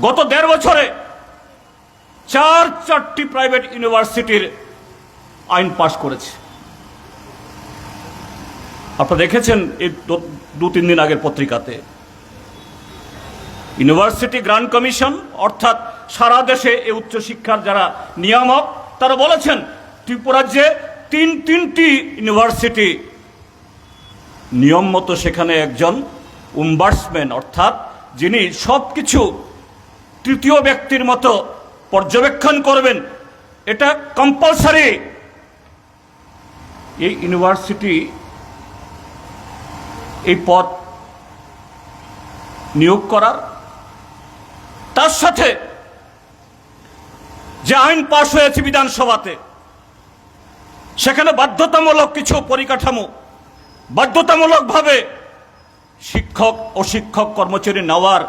গত দেড় বছরে চার, চারটি প্রাইভেট ইউনিভার্সিটির আইন পাশ করেছে। আপনারা দেখেছেন এই দু- তিন দিন আগের পত্রিকাতে। ইউনিভার্সিটি গ্রান্ট কমিশন অর্থাৎ সারা দেশে এই উচ্চশিক্ষার যারা নিয়ামক, তারা বলেছেন ত্রিপুরাজ্যে তিন, তিনটি ইউনিভার্সিটি নিয়ম মতো সেখানে একজন উম্বার্সম্যান অর্থাৎ যিনি সব কিছু তৃতীয় ব্যক্তির মতো পর্যবেক্ষণ করবেন, এটা কম্পালসারি এই ইউনিভার্সিটি এই পদ নিয়োগ করার, তার সাথে যে আইন পাশ হয়েছে বিধানসভাতে, সেখানে বাধ্যতামূলক কিছু পরিকাঠামো, বাধ্যতামূলকভাবে শিক্ষক ও শিক্ষক কর্মচারী নেওয়ার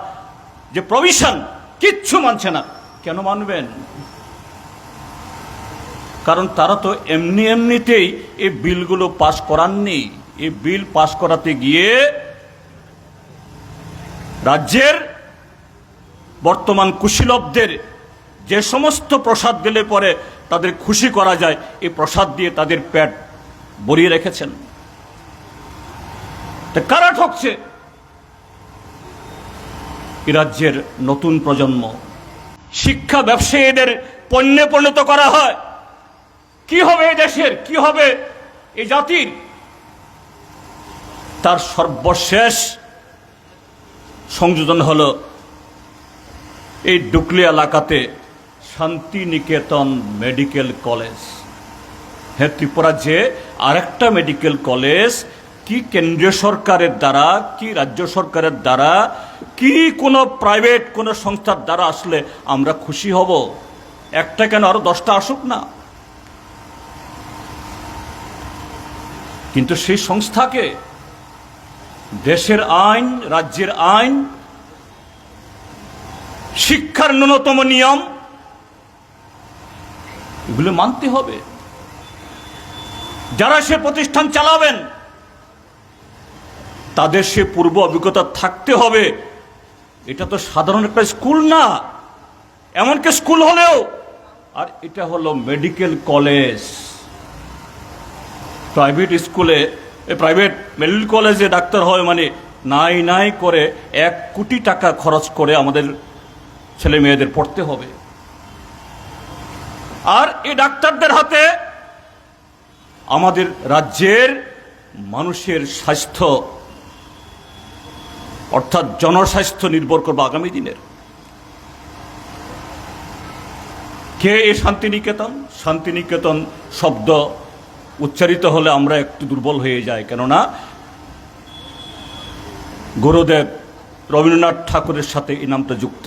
যে প্রভিশন কিচ্ছু মানছে না। কেন মানবেন? কারণ তারা তো এমনি এমনিতেই এই বিলগুলো পাশ করাননি। এই বিল পাশ করাতে গিয়ে রাজ্যের বর্তমান কুশীলবদের যে সমস্ত প্রসাদ দিলে পরে তাদের খুশি করা যায়, এই প্রসাদ দিয়ে তাদের পেট ভরিয়ে রেখেছেন। তা কারা ঠকছে? এ রাজ্যের নতুন প্রজন্ম। শিক্ষা ব্যবসায়ীদের পণ্যে পরিণত করা হয়। কি হবে এই দেশের? কি হবে এই জাতির? তার সর্বশেষ সংযোজন হল এই ডুকলি এলাকাতে শান্তিনিকেতন মেডিকেল কলেজ। হ্যাঁ ত্রিপুরা যে আরেকটা মেডিকেল কলেজ, কি কেন্দ্রীয় সরকারের দ্বারা, কি রাজ্য সরকারের দ্বারা কি কোনো প্রাইভেট কোনো সংস্থার দ্বারা আসলে আমরা খুশি হব? একটা কেন আরও দশটা আসুক না? কিন্তু সেই সংস্থাকে দেশের আইন, রাজ্যের আইন, শিক্ষার ন্যূনতম নিয়ম, এগুলো মানতে হবে। যারা সে প্রতিষ্ঠান চালাবেন, তাদের সে পূর্ব অভিজ্ঞতা থাকতে হবে। এটা তো সাধারণ একটা স্কুল না। এমনকি স্কুল হলেও। আর এটা হলো মেডিকেল কলেজ। প্রাইভেট স্কুলে প্রাইভেট মেডিকেল কলেজে ডাক্তার হয় মানে নাই নাই করে এক কোটি টাকা খরচ করে আমাদের ছেলে মেয়েদের পড়তে হবে। আর এই ডাক্তারদের হাতে আমাদের রাজ্যের মানুষের স্বাস্থ্য অর্থাৎ জনস্বাস্থ্য নির্ভর করবে আগামী দিনের। কে এই শান্তিনিকেতন? শান্তিনিকেতন শব্দ উচ্চারিত হলে আমরা একটু দুর্বল হয়ে যাই। কেননা গুরুদেব রবীন্দ্রনাথ ঠাকুরের সাথে এই নামটা যুক্ত।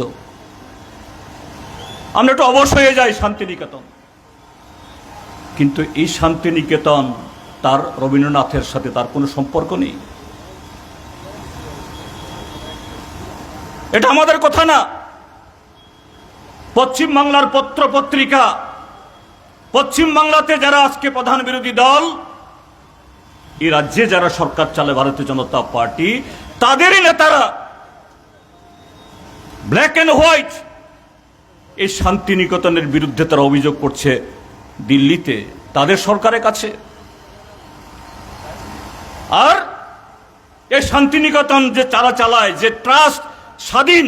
আমরা একটু অবশ হয়ে যাই শান্তিনিকেতন। কিন্তু এই শান্তিনিকেতন তার রবীন্দ্রনাথের সাথে তার কোনো সম্পর্ক নেই। এটা আমাদের কথা না। পশ্চিম বাংলার পত্র পত্রিকা, পশ্চিম বাংলাতে যারা আজকে প্রধান বিরোধী দল, এই রাজ্যে যারা সরকার চালে ভারতীয় জনতা পার্টি, তাদেরই নেতারা ব্ল্যাক অ্যান্ড হোয়াইট এই শান্তিনিকেতনের বিরুদ্ধে তারা অভিযোগ করছে দিল্লিতে, তাদের সরকারের কাছে। আর এই শান্তিনিকেতন যে চালা চালায়, যে ট্রাস্ট স্বাধীন।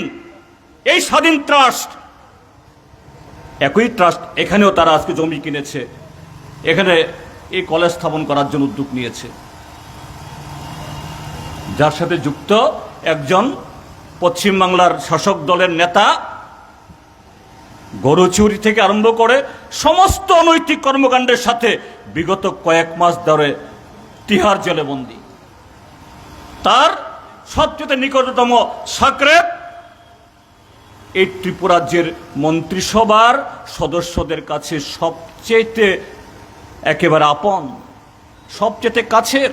এই স্বাধীন ট্রাস্ট, একই ট্রাস্ট এখানেও তারা আজকে জমি কিনেছে। এখানে এই কলেজ স্থাপন করার জন্য উদ্যোগ নিয়েছে। যার সাথে যুক্ত একজন পশ্চিমবাংলার শাসক দলের নেতা গরু চুরি থেকে আরম্ভ করে সমস্ত অনৈতিক কর্মকাণ্ডের সাথে বিগত কয়েক মাস ধরে তিহার জেলে বন্দী তার সবচেয়ে নিকটতম সাকরেত এই ত্রিপুরাজ্যের মন্ত্রিসভার সদস্যদের কাছে সবচেয়ে একেবারে আপন সবচেয়ে কাছের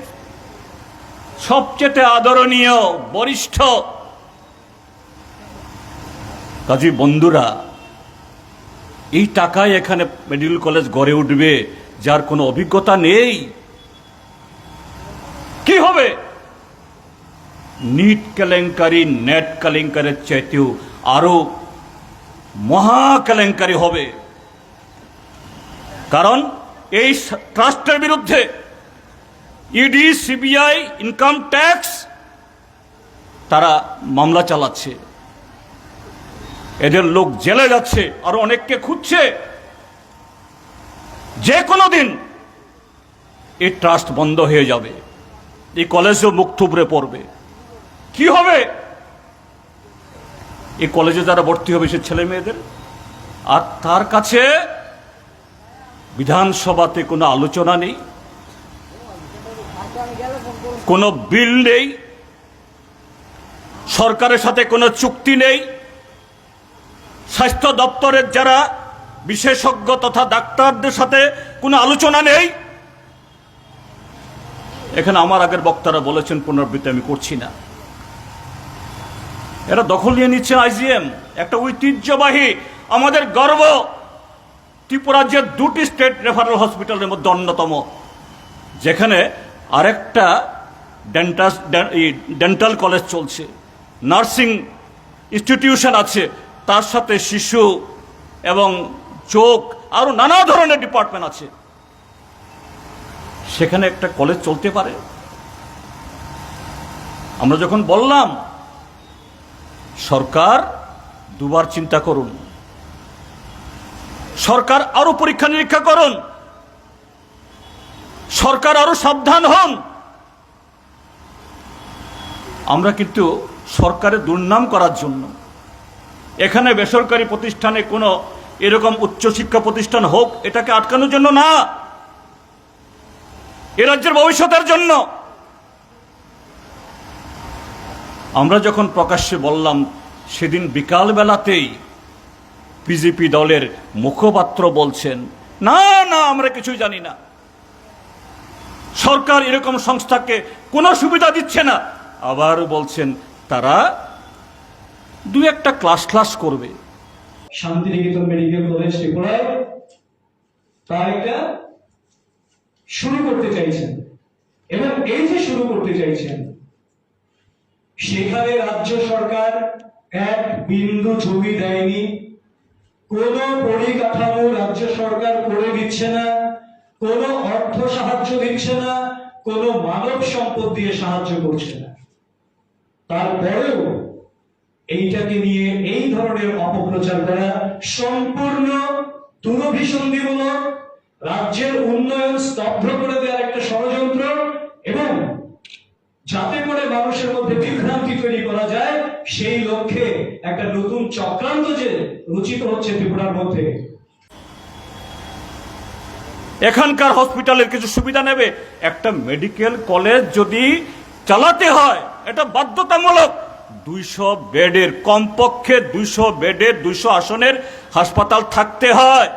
সবচেয়ে আদরণীয় বরিষ্ঠ। কাজী বন্ধুরা, এই টাকায় এখানে মেডিকেল কলেজ গড়ে উঠবে, যার কোনো অভিজ্ঞতা নেই। কি হবে? নিট কেলেঙ্কারি, নেট কেলেঙ্কারের চাইতেও আরও মহা কেলেঙ্কারি হবে। কারণ এই ট্রাস্টের বিরুদ্ধে ইডি সিবিআই ইনকাম ট্যাক্স তারা মামলা চালাচ্ছে। এদের লোক জেলে যাচ্ছে, আর অনেককে খুঁজছে। যে কোনো দিন এই ট্রাস্ট বন্ধ হয়ে যাবে। এই কলেজও মুখ থুবড়ে পড়বে। কি হবে? এই কলেজে যারা ভর্তি হবে সে ছেলে মেয়েদের? আর তার কাছে বিধানসভাতে কোনো আলোচনা নেই, কোনো বিল নেই, সরকারের সাথে কোনো চুক্তি নেই। স্বাস্থ্য দপ্তরের যারা বিশেষজ্ঞ তথা ডাক্তারদের সাথে কোনো আলোচনা নেই। এখানে আমার আগের বক্তারা বলেছেন, পুনরাবৃত্তি আমি করছি না। এরা দখল নিয়ে নিচ্ছে আইজিএম। একটা ঐতিহ্যবাহী, আমাদের গর্ব ত্রিপুরার যে দুটি স্টেট রেফারেল হসপিটালের মধ্যে অন্যতম, যেখানে আরেকটা ডেন্টাস ডেন্টাল কলেজ চলছে। নার্সিং ইনস্টিটিউশন আছে, তার সাথে শিশু এবং চোখ আরও নানা ধরনের ডিপার্টমেন্ট আছে। সেখানে একটা কলেজ চলতে পারে। আমরা যখন বললাম সরকার দুবার চিন্তা করুন। সরকার আরও পরীক্ষা নিরীক্ষা করুন। সরকার আরও সাবধান হন। আমরা কিন্তু সরকারের দুর্নাম করার জন্য। এখানে বেসরকারি প্রতিষ্ঠানে কোনো এরকম উচ্চশিক্ষা প্রতিষ্ঠান হোক, এটাকে আটকানোর জন্য না। এ রাজ্যের ভবিষ্যতের জন্য। আমরা যখন প্রকাশ্যে বললাম, সেদিন বিকাল বেলাতেই বিজেপি দলের মুখপাত্র বলছেন, না না, আমরা কিছুই জানি না। সরকার এরকম সংস্থাকে কোনো সুবিধা দিচ্ছে না। আবার বলছেন, তারা দু একটা ক্লাস ক্লাস করবে। শান্তিনিকেতন মেডিকেল কলেজ ত্রিপুরায় তার একটা শুরু করতে চাইছেন। এবং এই যে শুরু করতে চাইছেন সেখানে রাজ্য সরকার এক বিন্দু জমি দেয়নি। কোন পরিকাঠামো রাজ্য সরকার করে দিচ্ছে না, কোন অর্থ সাহায্য দিচ্ছে না, কোন মানব সম্পদ দিয়ে সাহায্য করছে না। তারপরেও এইটাকে নিয়ে এই ধরনের অপপ্রচার করা সম্পূর্ণ দুরভিসন্ধিমূলক রাজ্যের উন্নয়ন স্তব্ধ করে দেওয়ার একটা ষড়যন্ত্র এবং যাতে করে মানুষের মধ্যে বিভ্রান্তি তৈরি করা যায় সেই লক্ষ্যে একটা নতুন চক্রান্ত যে রচিত হচ্ছে ত্রিপুরার মধ্যে। এখানকার হসপিটালের কিছু সুবিধা নেবে। একটা মেডিকেল কলেজ যদি চালাতে হয়, এটা বাধ্যতামূলক। দুইশো বেডের কমপক্ষে দুইশো বেডের দুইশো আসনের হাসপাতাল থাকতে হয়।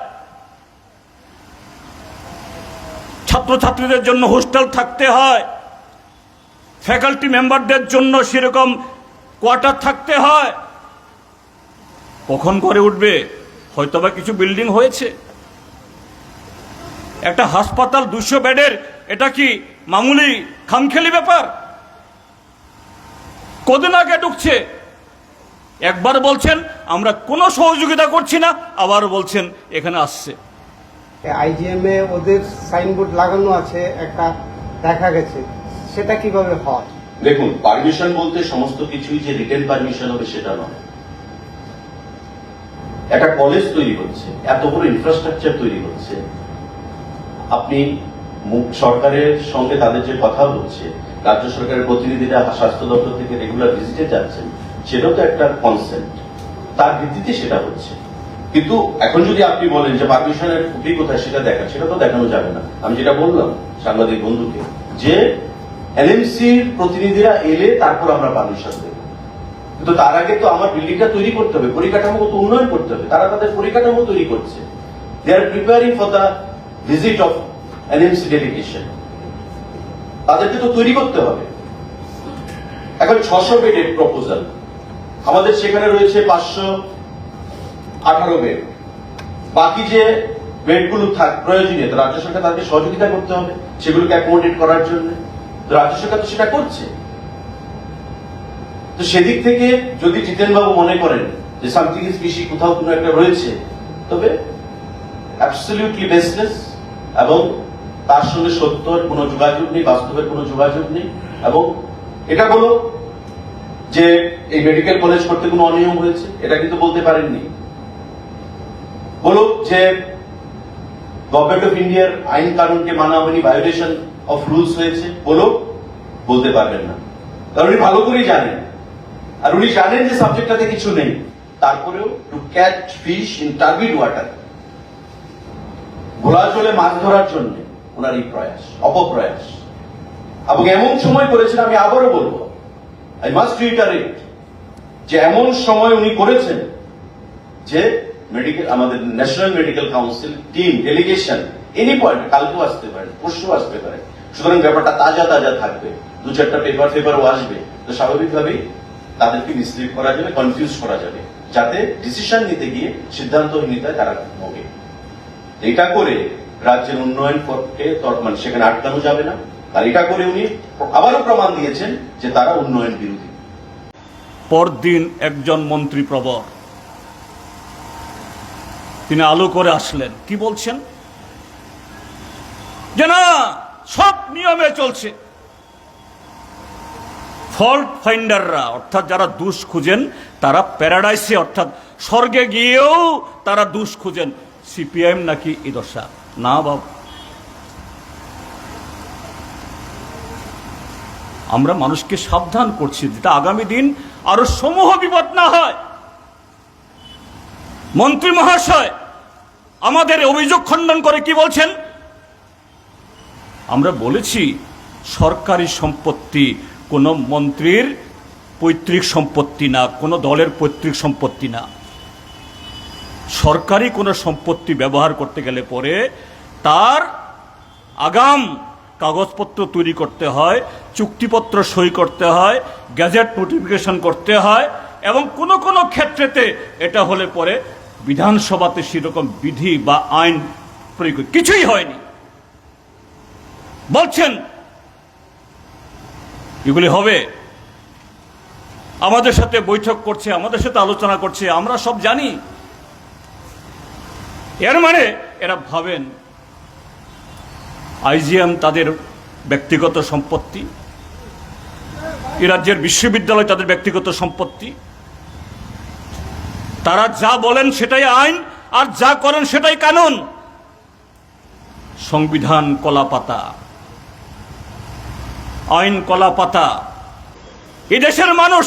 ছাত্রছাত্রীদের জন্য হোস্টেল থাকতে হয়। ফ্যাকাল্টি মেম্বারদের জন্য সেরকম কোয়ার্টার থাকতে হয়। কখন করে উঠবে? হয়তোবা কিছু বিল্ডিং হয়েছে। একটা হাসপাতাল দুশো বেডের, এটা কি মামুলি খামখেলি ব্যাপার? কদিন আগে ঢুকছে। একবার বলছেন, আমরা কোনো সহযোগিতা করছি না, আবার বলছেন, এখানে আসছে। আইজিএম এ ওদের সাইনবোর্ড লাগানো আছে, একটা দেখা গেছে। সেটা কীভাবে হয়? দেখুন পারমিশন বলতে সমস্ত কিছুই যে রিটেন পারমিশন হবে সেটা নয়। একটা কলেজ তৈরি হচ্ছে, এত বড় ইনফ্রাস্ট্রাকচার তৈরি হচ্ছে। আপনি সরকারের সঙ্গে তাদের যে কথা হচ্ছে, রাজ্য সরকারের প্রতিনিধিরা স্বাস্থ্য দপ্তর থেকে রেগুলার ভিজিটে যাচ্ছেন, সেটাও তো একটা কনসেন্ট তার ভিত্তিতে সেটা হচ্ছে। কিন্তু এখন যদি আপনি বলেন যে পারমিশনের খুবই কোথায় সেটা দেখা সেটা তো দেখানো যাবে না। আমি যেটা বললাম, সাংবাদিক বন্ধুকে, যে এনএমসির প্রতিনিধিরা এলে তারপর আমরা পারমিশন দেব। কিন্তু তার আগে তো আমার বিল্ডিংটা তৈরি করতে হবে পরিকাঠামো তো উন্নয়ন করতে হবে। তারা তাদের পরিকাঠামো তৈরি করছে। They are preparing for the visit of NMC delegation তাদেরকে তো তৈরি করতে হবে। এখন ছশো বেডের প্রপোজাল আমাদের সেখানে রয়েছে পাঁচশো আঠারো বেড। বাকি যে বেডগুলো থাক, প্রয়োজনীয়, রাজ্য সরকার তাদেরকে সহযোগিতা করতে হবে, সেগুলোকে অ্যাকোমোডেট করার জন্য। রাজ্য সরকার তো সেটা করছে। তো সেদিক থেকে যদি জিতেনবাবু মনে করেন যে সামথিং ইজ বেশি কোথাও কোনো একটা রয়েছে, তবে অ্যাবসলিউটলি বেসলেস এবং তার সঙ্গে সত্যর কোনো যোগাযোগ নেই, বাস্তবের কোনো যোগাযোগ নেই এবং এটা বলো যে এই মেডিকেল কলেজ করতে কোনো অনিয়ম হয়েছে, এটা কিন্তু বলতে পারেননি। বলুক যে গভর্নমেন্ট অফ ইন্ডিয়ার আইন কানুনকে মানা হয়নি ভায়োলেশন অফ রুলস হয়েছে বলুক বলতে পারবেন না। কারণ উনি ভালো করেই জানেন। আর উনি জানেন যে সাবজেক্টটাতে কিছু নেই। তারপরেও to catch fish in turbid water ঘোলা জলে মাছ ধরার জন্য ওনার এই প্রয়াস, অপপ্রয়াস। এবং এমন সময় করেছেন, আমি আবারও বলব আই মাস্ট রিটারেট যে এমন সময় উনি করেছেন যে মেডিকেল আমাদের national medical council team delegation any point কালকেও আসতে পারে, পরশু আসতে পারে। সুতরাং ব্যাপারটা তাজা তাজা থাকবে। দু চারটা পেপার পেপারও আসবে। তো স্বাভাবিকভাবেই তাদেরকে মিসলিড করা যাবে কনফিউজ করা যাবে, যাতে ডিসিশন নিতে গিয়ে সিদ্ধান্তহীনতায় তারা ভোগে। এটা করে রাজ্যের উন্নয়ন করতে মানে সেখানে আটকানো যাবে না। আর এটা করে উনি আবারও প্রমাণ দিয়েছেন যে তারা উন্নয়ন বিরোধী। পরদিন একজন মন্ত্রী প্রবর, তিনি আলো করে আসলেন। কি বলছেন? যে না সব নিয়মে চলছে। ফল্ট ফাইন্ডাররা অর্থাৎ যারা দোষ খুঁজেন, তারা প্যারাডাইসে, অর্থাৎ স্বর্গে গিয়েও তারা দোষ খুঁজেন। সিপিআইএম নাকি এই দশা? না বাবা। আমরা মানুষকে সাবধান করছি, যেটা আগামী দিন আরও সমূহ বিপদ না হয়। মন্ত্রী মহাশয়, আমাদের অভিযোগ খণ্ডন করে কি বলছেন? আমরা বলেছি সরকারি সম্পত্তি, কোনো মন্ত্রীর পৈতৃক সম্পত্তি না, কোনো দলের পৈতৃক সম্পত্তি না। সরকারি কোনো সম্পত্তি ব্যবহার করতে গেলে পরে তার আগাম কাগজপত্র তৈরি করতে হয়, চুক্তিপত্র সই করতে হয়, গ্যাজেট নোটিফিকেশন করতে হয় এবং কোনো কোনো ক্ষেত্রেতে এটা হলে পরে বিধানসভাতে সেরকম বিধি বা আইন প্রয়োগ কিছুই হয়নি। বলছেন, এগুলি হবে। আমাদের সাথে বৈঠক করছে, আমাদের সাথে আলোচনা করছে, আমরা সব জানি। এর মানে এরা ভাবেন, আইজিএম তাদের ব্যক্তিগত সম্পত্তি, এ রাজ্যের বিশ্ববিদ্যালয় তাদের ব্যক্তিগত সম্পত্তি। তারা যা বলেন সেটাই আইন, আর যা করেন সেটাই কানুন। সংবিধান কলাপাতা। আইন কলাপাতা এদেশের মানুষ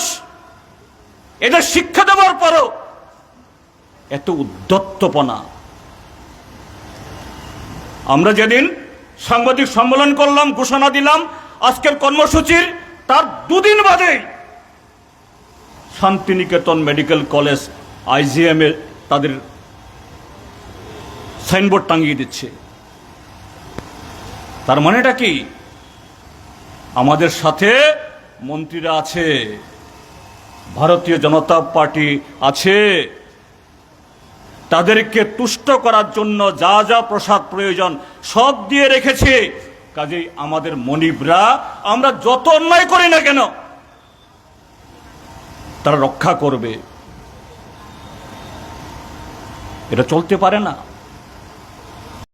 এদের শিক্ষা দেওয়ার পরও এত উদ্যত্তপনা আমরা যেদিন সাংবাদিক সম্মেলন করলাম, ঘোষণা দিলাম, আজকের কর্মসূচির তার দুদিন বাদেই শান্তিনিকেতন মেডিকেল কলেজ আইজিএম তাদের সাইনবোর্ড টাঙিয়ে দিচ্ছে। তার মানেটা কি? আমাদের সাথে মন্ত্রীরা আছে, ভারতীয় জনতা পার্টি আছে। তাদেরকে তুষ্ট করার জন্য যা যা প্রসাদ প্রয়োজন সব দিয়ে রেখেছে। কাজেই আমাদের মনিবরা, আমরা যত অন্যায় করি না কেন, তারা রক্ষা করবে। এটা চলতে পারে না।